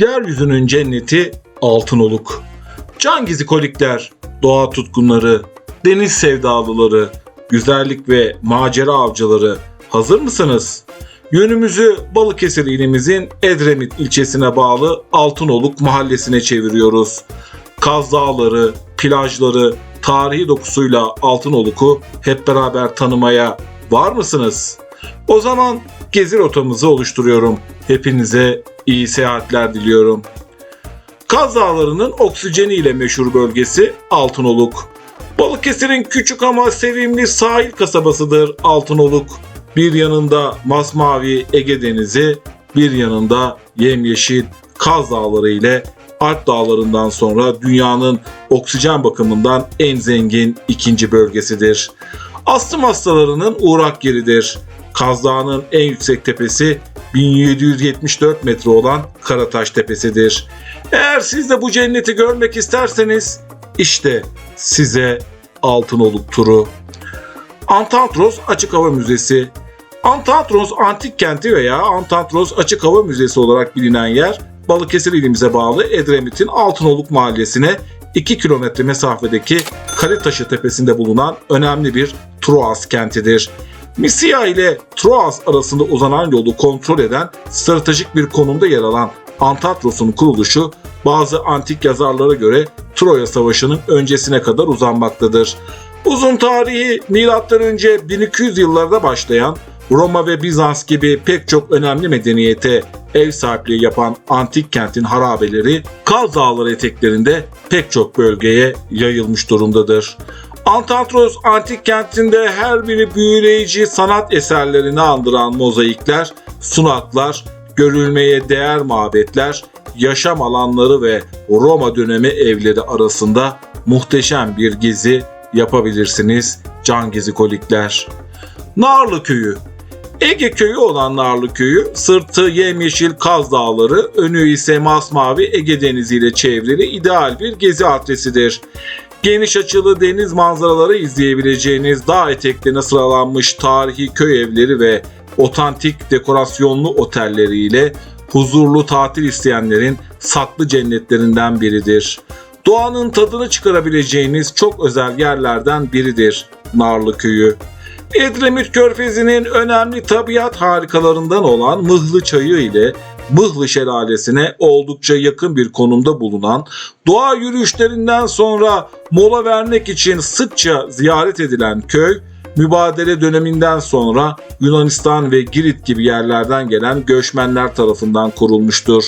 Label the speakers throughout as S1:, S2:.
S1: Yeryüzünün cenneti Altınoluk. Can gizikolikler, doğa tutkunları, deniz sevdalıları, güzellik ve macera avcıları hazır mısınız? Yönümüzü Balıkesir ilimizin Edremit ilçesine bağlı Altınoluk mahallesine çeviriyoruz. Kaz Dağları, plajları, tarihi dokusuyla Altınoluk'u hep beraber tanımaya var mısınız? O zaman gezi rotamızı oluşturuyorum. Hepinize iyi seyahatler diliyorum. Kaz Dağları'nın oksijeniyle meşhur bölgesi Altınoluk. Balıkesir'in küçük ama sevimli sahil kasabasıdır Altınoluk. Bir yanında masmavi Ege Denizi, bir yanında yemyeşil Kaz Dağları ile Alp Dağları'ndan sonra dünyanın oksijen bakımından en zengin ikinci bölgesidir. Astım hastalarının uğrak yeridir. Kaz Dağı'nın en yüksek tepesi 1774 metre olan Karataş Tepesi'dir. Eğer siz de bu cenneti görmek isterseniz işte size Altınoluk turu. Antantros Açık Hava Müzesi Antantros Antik Kenti veya Antantros Açık Hava Müzesi olarak bilinen yer Balıkesir ilimize bağlı Edremit'in Altınoluk mahallesine 2 kilometre mesafedeki Kaletaşı tepesinde bulunan önemli bir Troas kentidir. Misya ile Troas arasında uzanan yolu kontrol eden stratejik bir konumda yer alan Antatros'un kuruluşu bazı antik yazarlara göre Troya Savaşı'nın öncesine kadar uzanmaktadır. Uzun tarihi M.Ö. 1200 yıllarda başlayan Roma ve Bizans gibi pek çok önemli medeniyete ev sahipliği yapan antik kentin harabeleri Kaz Dağları eteklerinde pek çok bölgeye yayılmış durumdadır. Antantros antik kentinde her biri büyüleyici sanat eserlerini andıran mozaikler, sunaklar, görülmeye değer mabetler, yaşam alanları ve Roma dönemi evleri arasında muhteşem bir gezi yapabilirsiniz can gezikolikler. Narlı Köyü Ege köyü olan Narlı Köyü, sırtı yemyeşil Kaz Dağları, önü ise masmavi Ege Denizi ile çevrili ideal bir gezi adresidir. Geniş açılı deniz manzaraları izleyebileceğiniz dağ eteklerine sıralanmış tarihi köy evleri ve otantik dekorasyonlu otelleriyle huzurlu tatil isteyenlerin saklı cennetlerinden biridir. Doğanın tadını çıkarabileceğiniz çok özel yerlerden biridir Narlı Köyü. Edremit Körfezi'nin önemli tabiat harikalarından olan Mıhlı Çayı ile Mıhlı Şelalesi'ne oldukça yakın bir konumda bulunan, doğa yürüyüşlerinden sonra mola vermek için sıkça ziyaret edilen köy, mübadele döneminden sonra Yunanistan ve Girit gibi yerlerden gelen göçmenler tarafından kurulmuştur.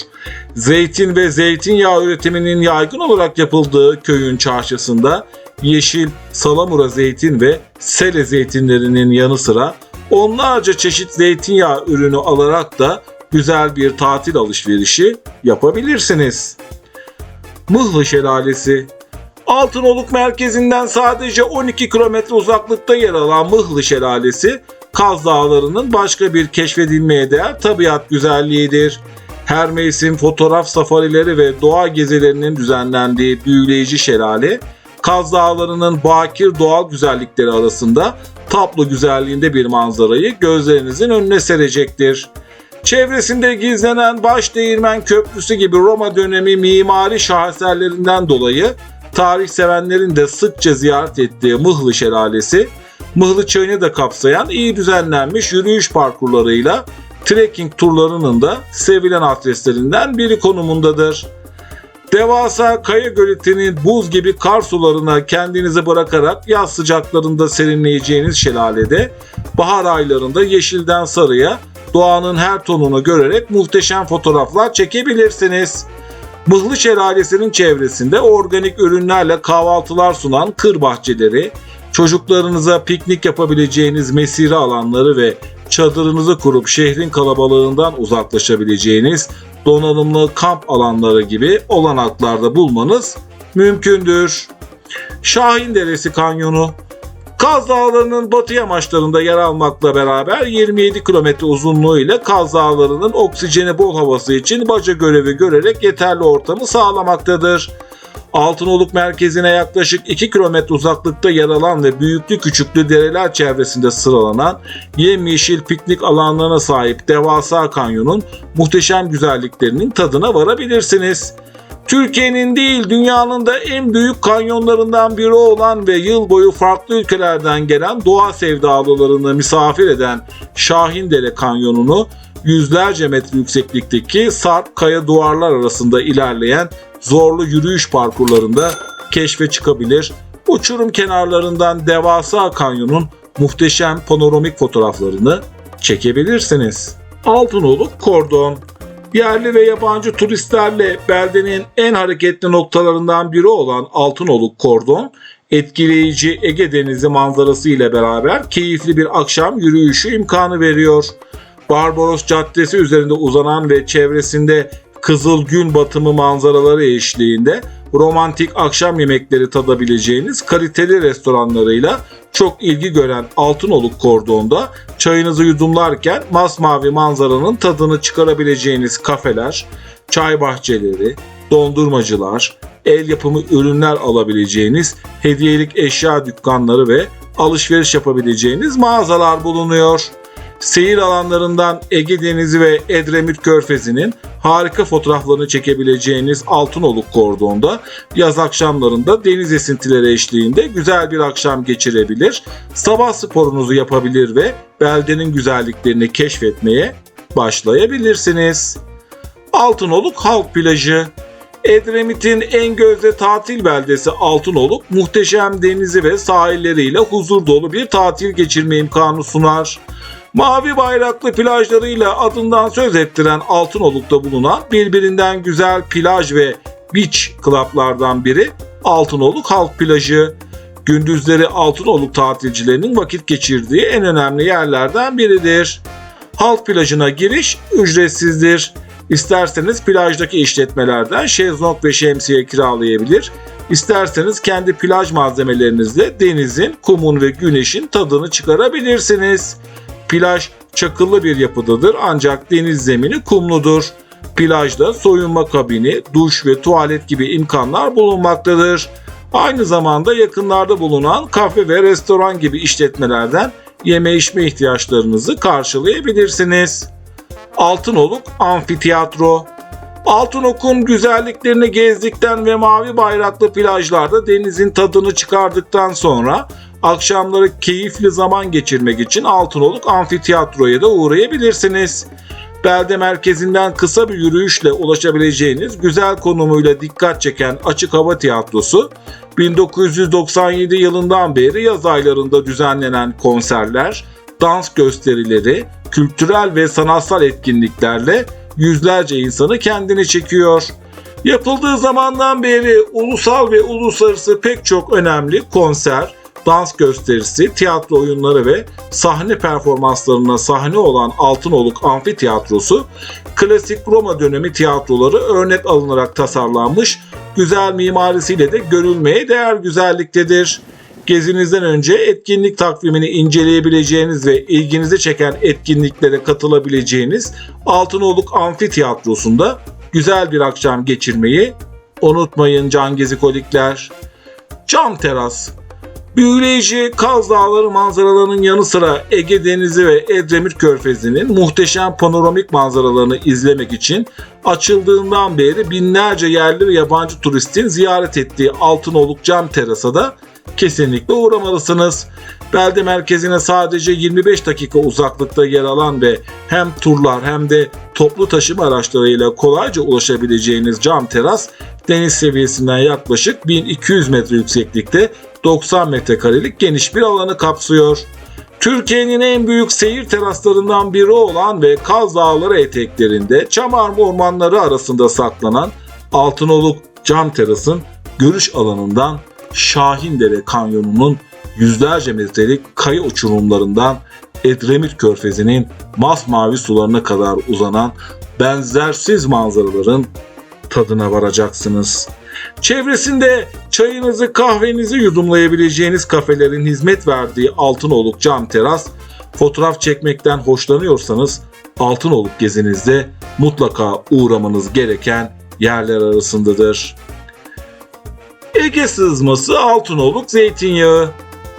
S1: Zeytin ve zeytinyağı üretiminin yaygın olarak yapıldığı köyün çarşısında yeşil, salamura zeytin ve sele zeytinlerinin yanı sıra onlarca çeşit zeytinyağı ürünü alarak da güzel bir tatil alışverişi yapabilirsiniz. Mıhlı Şelalesi Altınoluk merkezinden sadece 12 kilometre uzaklıkta yer alan Mıhlı Şelalesi, Kaz Dağları'nın başka bir keşfedilmeye değer tabiat güzelliğidir. Her mevsim fotoğraf safarileri ve doğa gezilerinin düzenlendiği büyüleyici şelale, Kaz Dağları'nın bakir doğal güzellikleri arasında tablo güzelliğinde bir manzarayı gözlerinizin önüne serecektir. Çevresinde gizlenen Baş Değirmen Köprüsü gibi Roma dönemi mimari şaheserlerinden dolayı tarih sevenlerin de sıkça ziyaret ettiği Mıhlı Şelalesi, Mıhlı Çayı'nı da kapsayan iyi düzenlenmiş yürüyüş parkurlarıyla trekking turlarının da sevilen adreslerinden biri konumundadır. Devasa kaya göletinin buz gibi kar sularına kendinizi bırakarak yaz sıcaklarında serinleyeceğiniz şelalede bahar aylarında yeşilden sarıya doğanın her tonunu görerek muhteşem fotoğraflar çekebilirsiniz. Mıhlı Şelalesi'nin çevresinde organik ürünlerle kahvaltılar sunan kır bahçeleri, çocuklarınıza piknik yapabileceğiniz mesire alanları ve çadırınızı kurup şehrin kalabalığından uzaklaşabileceğiniz donanımlı kamp alanları gibi olanaklarda bulmanız mümkündür. Şahin Deresi Kanyonu Kaz Dağları'nın batı yamaçlarında yer almakla beraber 27 kilometre uzunluğu ile Kaz Dağları'nın oksijeni bol havası için baca görevi görerek yeterli ortamı sağlamaktadır. Altınoluk merkezine yaklaşık 2 kilometre uzaklıkta yer alan ve büyüklü küçüklü dereler çevresinde sıralanan yemyeşil piknik alanlarına sahip devasa kanyonun muhteşem güzelliklerinin tadına varabilirsiniz. Türkiye'nin değil dünyanın da en büyük kanyonlarından biri olan ve yıl boyu farklı ülkelerden gelen doğa sevdalılarını misafir eden Şahindere Kanyonu'nu yüzlerce metre yükseklikteki sarp kaya duvarlar arasında ilerleyen zorlu yürüyüş parkurlarında keşfe çıkabilir. Uçurum kenarlarından devasa kanyonun muhteşem panoramik fotoğraflarını çekebilirsiniz. Altınoluk Kordon Yerli ve yabancı turistlerle beldenin en hareketli noktalarından biri olan Altınoluk Kordon, etkileyici Ege Denizi manzarası ile beraber keyifli bir akşam yürüyüşü imkanı veriyor. Barbaros Caddesi üzerinde uzanan ve çevresinde kızıl gün batımı manzaraları eşliğinde romantik akşam yemekleri tadabileceğiniz kaliteli restoranlarıyla çok ilgi gören Altınoluk Kordon'da çayınızı yudumlarken masmavi manzaranın tadını çıkarabileceğiniz kafeler, çay bahçeleri, dondurmacılar, el yapımı ürünler alabileceğiniz hediyelik eşya dükkanları ve alışveriş yapabileceğiniz mağazalar bulunuyor. Seyir alanlarından Ege Denizi ve Edremit Körfezi'nin harika fotoğraflarını çekebileceğiniz Altınoluk Kordon'da yaz akşamlarında deniz esintileri eşliğinde güzel bir akşam geçirebilir, sabah sporunuzu yapabilir ve beldenin güzelliklerini keşfetmeye başlayabilirsiniz. Altınoluk Halk Plajı Edremit'in en gözde tatil beldesi Altınoluk muhteşem denizi ve sahilleriyle huzur dolu bir tatil geçirme imkanı sunar. Mavi bayraklı plajlarıyla adından söz ettiren Altınoluk'ta bulunan birbirinden güzel plaj ve beach club'lardan biri Altınoluk Halk Plajı. Gündüzleri Altınoluk tatilcilerinin vakit geçirdiği en önemli yerlerden biridir. Halk plajına giriş ücretsizdir. İsterseniz plajdaki işletmelerden şezlong ve şemsiye kiralayabilir. İsterseniz kendi plaj malzemelerinizle denizin, kumun ve güneşin tadını çıkarabilirsiniz. Plaj çakıllı bir yapıdadır ancak deniz zemini kumludur. Plajda soyunma kabini, duş ve tuvalet gibi imkanlar bulunmaktadır. Aynı zamanda yakınlarda bulunan kafe ve restoran gibi işletmelerden yeme içme ihtiyaçlarınızı karşılayabilirsiniz. Altınoluk Amfiteyatro Altınok'un güzelliklerini gezdikten ve mavi bayraklı plajlarda denizin tadını çıkardıktan sonra akşamları keyifli zaman geçirmek için Altınoluk Amfiteyatro'ya da uğrayabilirsiniz. Belde merkezinden kısa bir yürüyüşle ulaşabileceğiniz güzel konumuyla dikkat çeken açık hava tiyatrosu 1997 yılından beri yaz aylarında düzenlenen konserler, dans gösterileri, kültürel ve sanatsal etkinliklerle yüzlerce insanı kendine çekiyor. Yapıldığı zamandan beri ulusal ve uluslararası pek çok önemli konser, dans gösterisi, tiyatro oyunları ve sahne performanslarına sahne olan Altınoluk Amfiteyatrosu, klasik Roma dönemi tiyatroları örnek alınarak tasarlanmış, güzel mimarisiyle de görülmeye değer güzelliktedir. Gezinizden önce etkinlik takvimini inceleyebileceğiniz ve ilginizi çeken etkinliklere katılabileceğiniz Altınoluk Amfiteyatrosu'nda güzel bir akşam geçirmeyi unutmayın can gezikolikler. Cam teras Büyüleyici Kaz Dağları manzaralarının yanı sıra Ege Denizi ve Edremit Körfezi'nin muhteşem panoramik manzaralarını izlemek için açıldığından beri binlerce yerli ve yabancı turistin ziyaret ettiği Altınoluk Cam Teras'a da kesinlikle uğramalısınız. Belde merkezine sadece 25 dakika uzaklıkta yer alan ve hem turlar hem de toplu taşıma araçlarıyla kolayca ulaşabileceğiniz cam teras deniz seviyesinden yaklaşık 1200 metre yükseklikte 90 metrekarelik geniş bir alanı kapsıyor. Türkiye'nin en büyük seyir teraslarından biri olan ve Kaz Dağları eteklerinde çamar ormanları arasında saklanan Altınoluk Cam Teras'ın görüş alanından Şahindere Kanyonu'nun yüzlerce metrelik kaya uçurumlarından Edremit Körfezi'nin masmavi sularına kadar uzanan benzersiz manzaraların tadına varacaksınız. Çevresinde çayınızı kahvenizi yudumlayabileceğiniz kafelerin hizmet verdiği Altınoluk Cam Teras, fotoğraf çekmekten hoşlanıyorsanız Altınoluk gezinizde mutlaka uğramanız gereken yerler arasındadır. Ege sızması Altınoluk zeytinyağı.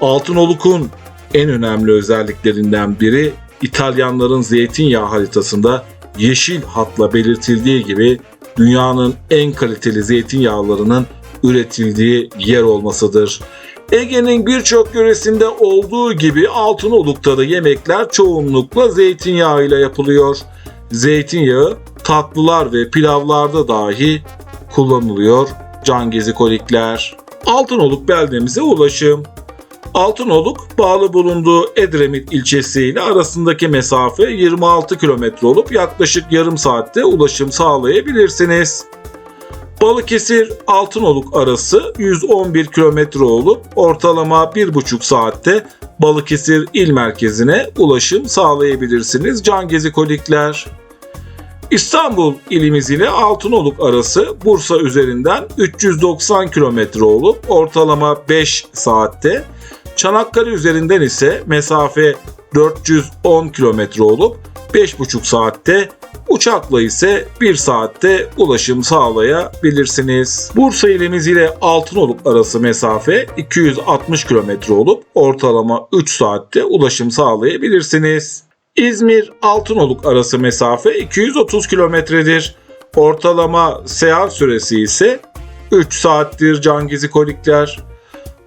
S1: Altınoluk'un en önemli özelliklerinden biri İtalyanların zeytinyağı haritasında yeşil hatla belirtildiği gibi dünyanın en kaliteli zeytinyağlarının üretildiği yer olmasıdır. Ege'nin birçok yöresinde olduğu gibi Altınoluk'ta da yemekler çoğunlukla zeytinyağı ile yapılıyor. Zeytinyağı tatlılar ve pilavlarda dahi kullanılıyor. Can gezikolikler. Altınoluk beldemize ulaşım. Altınoluk bağlı bulunduğu Edremit ilçesi ile arasındaki mesafe 26 kilometre olup yaklaşık yarım saatte ulaşım sağlayabilirsiniz. Balıkesir Altınoluk arası 111 kilometre olup ortalama 1,5 saatte Balıkesir il merkezine ulaşım sağlayabilirsiniz. Can gezikolikler. İstanbul ilimiz ile Altınoluk arası Bursa üzerinden 390 kilometre olup ortalama 5 saatte, Çanakkale üzerinden ise mesafe 410 kilometre olup 5,5 saatte, uçakla ise 1 saatte ulaşım sağlayabilirsiniz. Bursa ilimiz ile Altınoluk arası mesafe 260 kilometre olup ortalama 3 saatte ulaşım sağlayabilirsiniz. İzmir Altınoluk arası mesafe 230 kilometredir. Ortalama seyahat süresi ise 3 saattir can kolikler.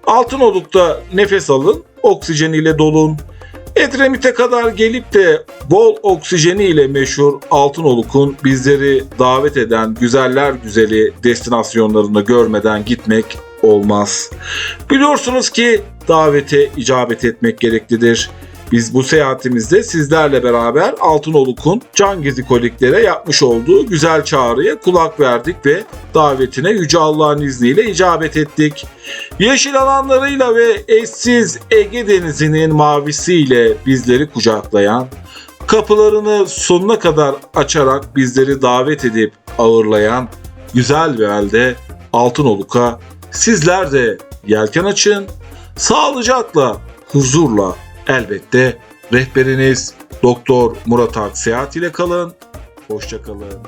S1: Altınoluk'ta nefes alın, oksijen ile dolun. Edremit'e kadar gelip de bol oksijeni ile meşhur Altınoluk'un bizleri davet eden güzeller güzeli destinasyonlarını görmeden gitmek olmaz. Biliyorsunuz ki davete icabet etmek gereklidir. Biz bu seyahatimizde sizlerle beraber Altınoluk'un can gezikoliklere yapmış olduğu güzel çağrıya kulak verdik ve davetine Yüce Allah'ın izniyle icabet ettik. Yeşil alanlarıyla ve eşsiz Ege Denizi'nin mavisiyle bizleri kucaklayan, kapılarını sonuna kadar açarak bizleri davet edip ağırlayan güzel bir elde Altınoluk'a sizler de yelken açın, sağlıcakla, huzurla elbette rehberiniz Doktor Murat Ak Seyahat ile kalın. Hoşçakalın.